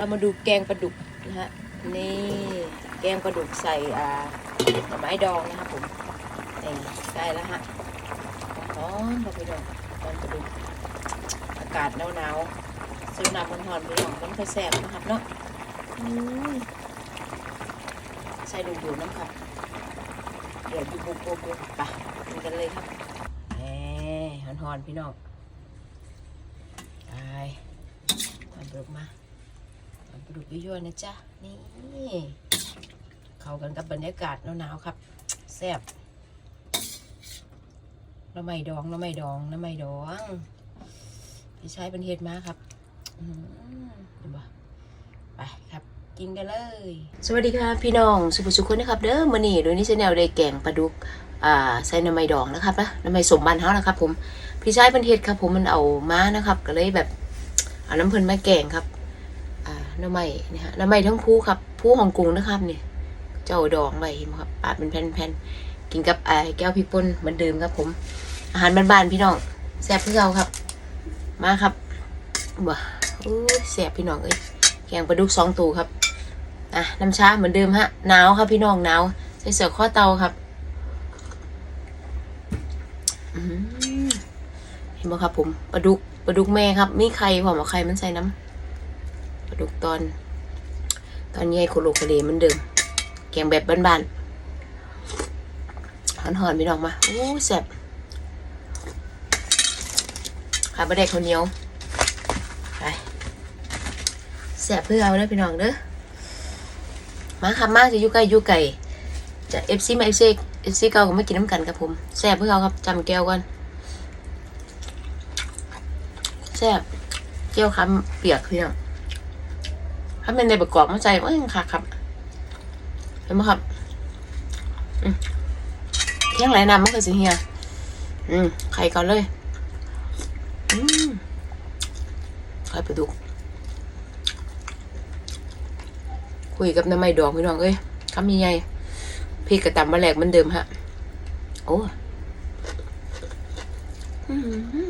เรามาดูแกงปลาดุกนะฮะนี่แกงปลาดุกใส่อ่าหน่อไม้ดองนะครับผมนี่ได้แล้วฮะร้อนเราไปดองตอนปลาดุกอากาศหนาวๆซื้อน้ำมันหอนๆไปดองมันค่อยแซ่บนะครับเนาะอืมใส่ดูดูน้ำครับเดี๋ยวดูบุบบุบบุบไปกินกันเลยครับแหมหอนๆพี่น้องไปทำปลาดุกมาทำ ปลาดุกยั่วๆนะจ๊ะ นี่ เข้ากันกับบรรยากาศหนาวๆครับ แซ่บน้ำไม่ดองน้ำไม่ดองน้ำไม่ดองที่ใช้เป็นเห็ดมาครับอืมเห็นปะไปครับ กินกันเลย สวัสดีครับพี่น้องสุภสุขคนนะครับเด้อมื่อนี้โดยนี่ชาแนลได้แกงปลาดุกอ่าใส่น้ำไม่ดองนะครับนะน้ำไม่สมบันเฮานะครับ ผมพี่ชายเป็นเห็ดครับ ผมมันเอามานะครับ ก็เลยแบบเอาน้ำเพิ่นมาแกงครับ น้ำไม่นะฮะน้ำไม่ทั้งผู้ครับผู้ของกรุงนะครับเนี่ยเจ้าดองไว้เห็นไหมครับปาดเป็นแผ่นๆกินกับไอ้แก้วพริกป่นเหมือนเดิมครับผม อาหารบ้านๆพี่น้องแซ่บเพื่อเราครับ มาครับว้าอู้แซ่บพี่น้องเอ้ยแกงปลาดุกสองตูครับอะน้ำชาเหมือนเดิมฮะหนาวครับพี่น้องหนาวใส่เสือข้อเตาครับเห็นไหมครับผมปลาดุกปลาดุกแม่ครับ มีไข่ผมเอาไข่มันใส่น้ำ ลาดุกตอน ตอนใหญ่โคโลโคเลเหมือนเดิมแกงแบบบ้านๆหอนๆพี่น้องมาโอ้แซ่บขาบะเด็กคนเหนียวไปแซ่บเพื่อเอาเด้อพี่น้องเด้อมาครับมากจะอยู่ใกล้อยู่ไก่จะเอฟซีมาเอฟซีเอฟซีเก่าก็ไม่กินน้ำกันครับผมแซ่บเพื่อเอาครับจำแก้วก่อนแซ่บแก้วคำเปียกพี่น้อง ถ้าเป็นในประกอบมาใจเอ้ยค่ะครับ เห็นไหมครับเที่ยงไรน้ำมันคือสิเฮีย อืมไข่ก่อนเลย อืมไข่ปลาดุก คุยกับน้ำไม่ดองพี่น้องเอ้ยคำใหญ่ๆพี่กระตำมาแหลกเหมือนเดิมฮะ โอ้ อืม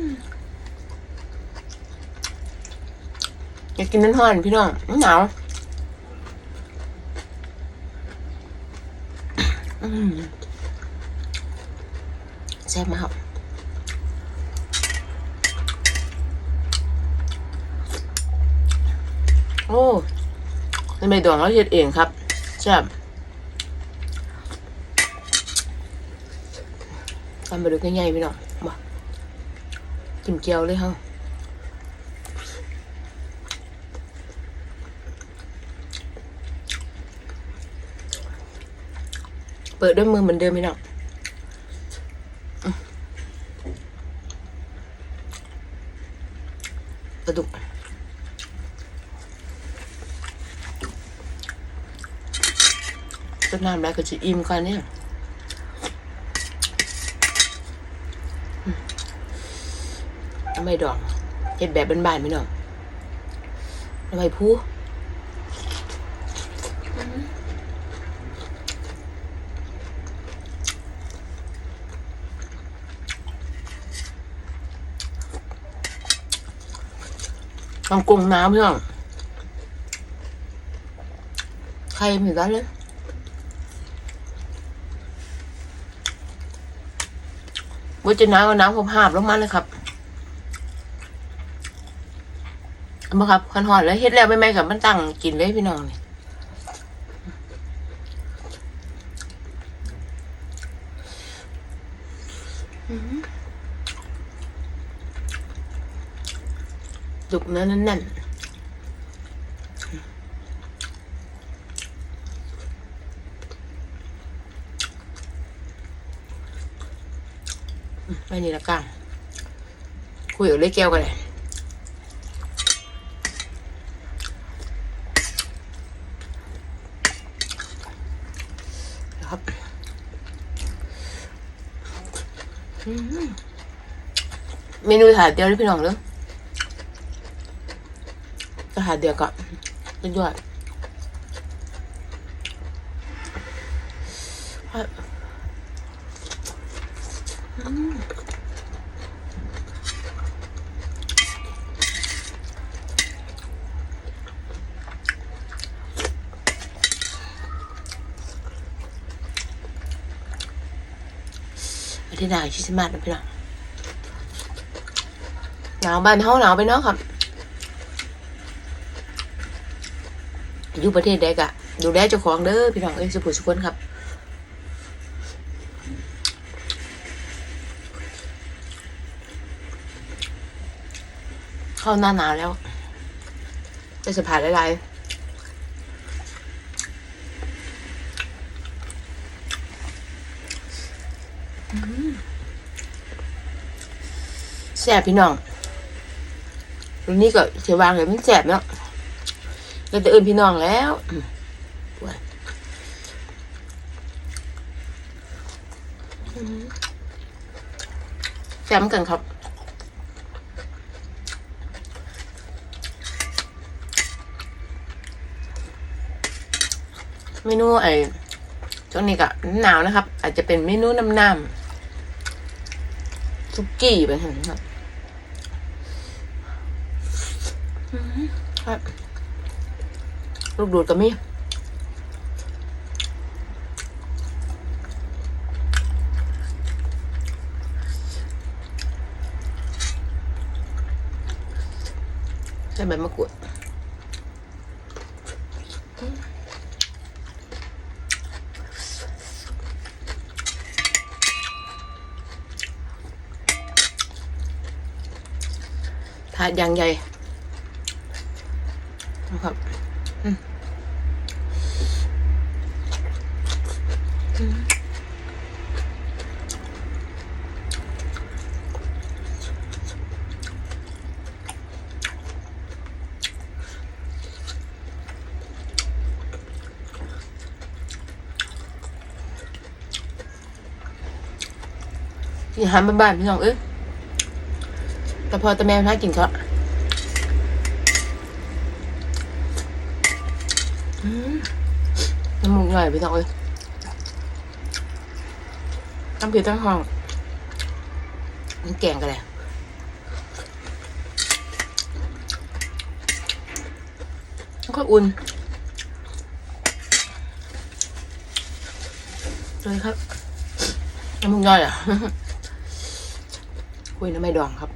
อยากกินน้ำห่อนพี่น้องหนาวแซ่บมากครับโอ้ในใบดองเราเฮ็ดเองครับแซ่บทำไปดูง่ายๆพี่น้องมาจิ้มเจียวเลยฮะ เปิดด้วยมือเหมือนเดิมพี่น้องอืมปลาดุกต้นน้ำแล้วก็จะอิ่มก่อนเนี่ยอืมทำไมดอกเห็ดแบบบ้านๆพี่น้องทำไมพู ต้องกงน้ำพี่น้องใครมือะเลยว่าจะน้ำก็น้ำผมหาบลงมาเลยครับอามาครับคันหอดแล้วเฮ็ดแล้วไม่ไม่กับมันตั้งกินเลยพี่น้องนี่ ดุกเนื้อแน่นๆไม่นี่ละกันคุยกับเล็กแก้วกันเลยครับเมนูถาดเดียวเลยพี่น้องเด้อาเดียวกับยอดที่หนาชิสมาดนะพี่น้องหนาวบ้านเฮาหนาวไปเนาะครับ อยู่ประเทศใดกะดูแลเจ้าของเด้อพี่น้องเอ้ยสุขุสุขคนครับเข้าหน้าหนาวแล้วจะสะพานหลายๆอืมแซ่บพี่น้องรุ่นนี้ก็เสียวางเลยมันแซ่บเนาะ เราจะเอื่นพี่น้องแล้วแซมกันครับเมนูไอ้ช่วงนี้ก็หนาวนะครับ อาจจะเป็นเมนูน้ำน้ำซุกี้ไปเห็นครับอืมครับ ลูกดูดก็มีใส่ใบมะกรูดถาดยางใหญ่นะครับ อาหารบ้านๆพี่น้องเอ้ยแต่พอต่แม่น่ากินก็อืมน้ำมูกใหญ่ไปต่องเลยตั้งผิดตั้งห้องมันแกงกันเลยแล้วก็อุ่นเลยครับน้ำมูกย่อยอะ คุยน้ำไม่ดองครับ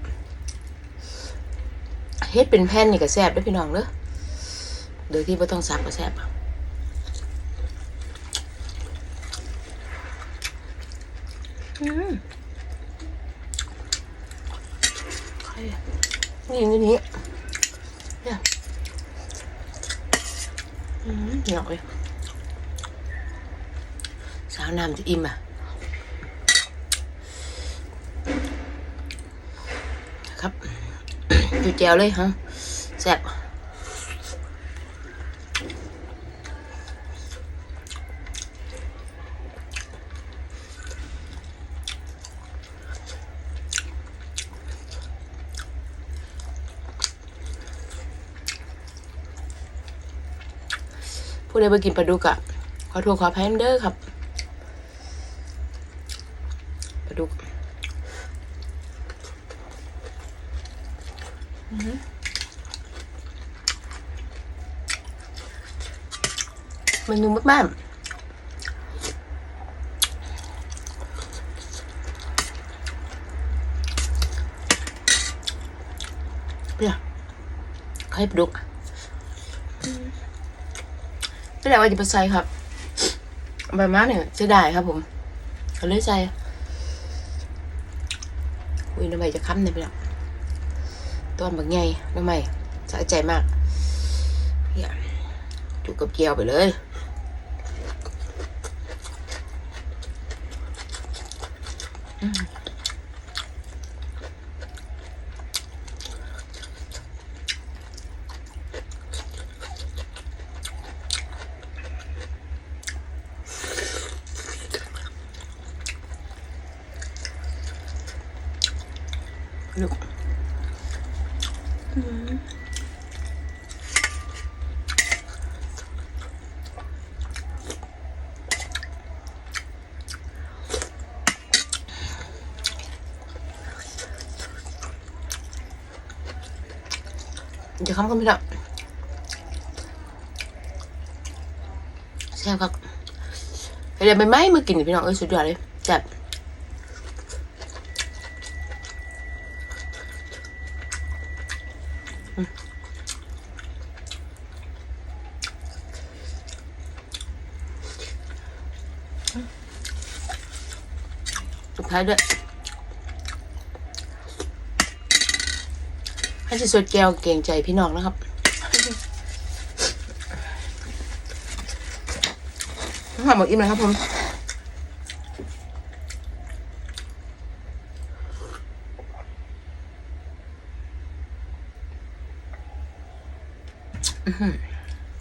เฮ็ดเป็นแผ่นนี่ก็แซ่บด้วยพี่น้องเด้อโดยที่ไม่ต้องซับก็แซ่บอืมนี่นี่นี่เนี่ยอืมเหนียวเลยสาวน้ำจะอิ่มอะ ครับ ดูแจวเลยฮะแซ่บผู้ใดไปกินปลาดุกอะขอโทษขออภัยเด้อครับปลาดุก เมนูมากๆเปรี้ยวไข่ปลาดุกไม่ได้ว่าจะไปใส่ครับใบม้าเนี่ยจะได้ครับผมเขาเลยใส่อุ้ยน้ำใบจะค้ำเนี่ยไปแล้วตอนบางไงน้ำใบสะใจมากเนี่ยจุกกับเกียวไปเลย เดี๋ยวคำก็ไม่ละแซ่บครับเดี๋ยวไปไหมเมื่อกินพี่น้องเอ้ยสุดยอดเลยแซ่บสุดท้ายด้วย ให้จะสวดแก้วเก่งใจพี่น้องนะครับทำหมดอิ่มเลยครับผม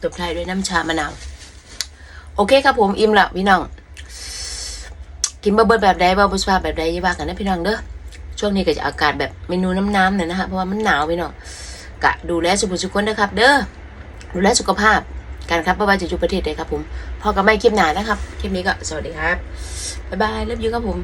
ตบท้ายด้วยน้ำชามะนาว โอเคครับผมอิ่มและพี่น้อง กินเบอร์เบิร์แบบใดเบอร์บุษบาแบบใดยี่าว่ากันนะพี่น้องเด้อ ช่วงนี้ก็จะอากาศแบบเมนูน้ำๆเน่ยนะคะเพราะว่ามันหนาวพี่น้องกะดูแลสุขสุขคนนะครับ เด้อดูแลสุขภาพกันครับไม่ว่าจะอยู่ประเทศใดครับผมพอกับไม่คลิปหนานะครับ คลิปนี้ก็สวัสดีครับบ๊ายบายเลิฟยูครับผม